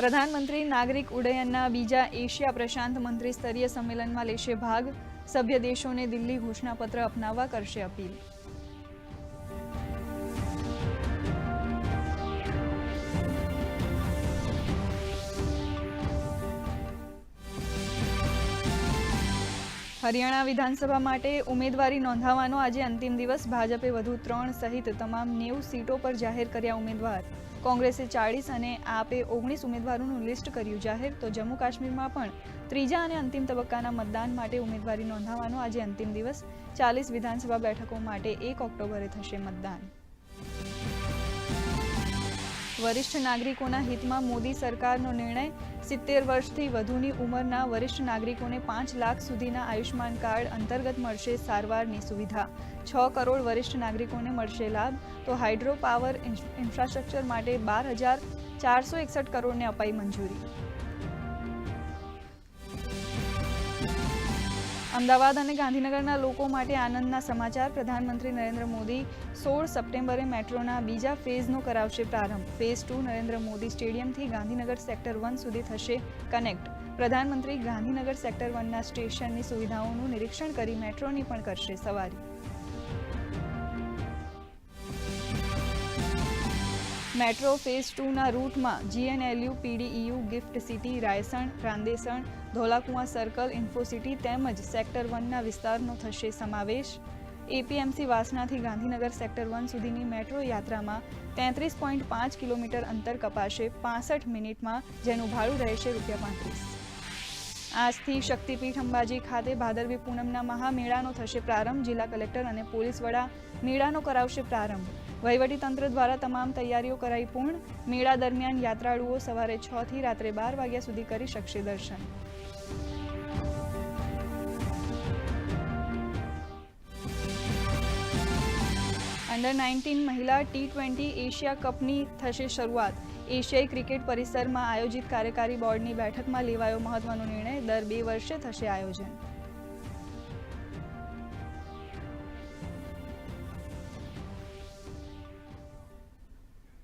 પ્રધાનમંત્રી નાગરિક ઉડ્ડયનના બીજા એશિયા પ્રશાંત મંત્રી સ્તરીય સંમેલનમાં લેશે ભાગ. સભ્ય દેશોને દિલ્હી ઘોષણાપત્ર અપનાવવા કરશે અપીલ. હરિયાણા વિધાનસભા માટે ઉમેદવારી નોંધાવવાનો આજે અંતિમ દિવસ. ભાજપે વધુ ત્રણ સહિત તમામ નેવું સીટો પર જાહેર કર્યા ઉમેદવાર. કોંગ્રેસે ચાળીસ અને આપે ઓગણીસ ઉમેદવારોનું લિસ્ટ કર્યું જાહેર. તો જમ્મુ કાશ્મીરમાં પણ ત્રીજા અને અંતિમ તબક્કાના મતદાન માટે ઉમેદવારી નોંધાવવાનો આજે અંતિમ દિવસ. ચાલીસ વિધાનસભા બેઠકો માટે એક ઓક્ટોબરે થશે મતદાન. વરિષ્ઠ નાગરિકોના હિતમાં મોદી સરકારનો નિર્ણય સિત્તેર વર્ષથી વધુની ઉંમરના વરિષ્ઠ નાગરિકોને પાંચ લાખ સુધીના આયુષ્માન કાર્ડ અંતર્ગત મળશે સારવારની સુવિધા. છ કરોડ વરિષ્ઠ નાગરિકોને મળશે લાભ. તો હાઇડ્રો પાવર ઇન્ફ્રાસ્ટ્રક્ચર માટે બાર હજાર ચારસો એકસઠ કરોડને અપાઈ મંજૂરી. અમદાવાદ અને ગાંધીનગરના લોકો માટે આનંદના સમાચાર. પ્રધાનમંત્રી નરેન્દ્ર મોદી સોળ સપ્ટેમ્બરે મેટ્રોના બીજા ફેઝનો કરાવશે પ્રારંભ. ફેઝ ટુ નરેન્દ્ર મોદી સ્ટેડિયમથી ગાંધીનગર સેક્ટર વન સુધી થશે કનેક્ટ. પ્રધાનમંત્રી ગાંધીનગર સેક્ટર વનના સ્ટેશનની સુવિધાઓનું નિરીક્ષણ કરી મેટ્રોની પણ કરશે સવારી. મેટ્રો ફેઝ ટુના રૂટમાં GNLU, PDEU, gift city, Raysan, Randesan, Dholakuva circle, Infocity તેમજ સેક્ટર વનના વિસ્તારનો થશે સમાવેશ. એપીએમસી વાસનાથી ગાંધીનગર સેક્ટર વન સુધીની મેટ્રો યાત્રામાં તેત્રીસ પોઈન્ટ પાંચ કિલોમીટર અંતર કપાશે પાસઠ મિનિટમાં, જેનું ભાડું રહેશે રૂપિયા પાંત્રીસ. આજથી શક્તિપીઠ અંબાજી ખાતે ભાદરવી પૂનમના મહામેળાનો થશે પ્રારંભ. જિલ્લા કલેક્ટર અને પોલીસ વડા મેળાનો કરાવશે પ્રારંભ. વહીવટીતંત્ર દ્વારા તમામ તૈયારીઓ કરાઈ પૂર્ણ. મેળા દરમિયાન યાત્રાળુઓ સવારે છ થી રાત્રે બાર વાગ્યા સુધી કરી શકશે દર્શન. અંડર નાઇન્ટીન મહિલા ટી ટ્વેન્ટી એશિયા કપની થશે શરૂઆત. એશિયાઈ ક્રિકેટ પરિસરમાં આયોજિત કાર્યકારી બોર્ડની બેઠકમાં લેવાયો મહત્વનો નિર્ણય. દર બે વર્ષે થશે આયોજન.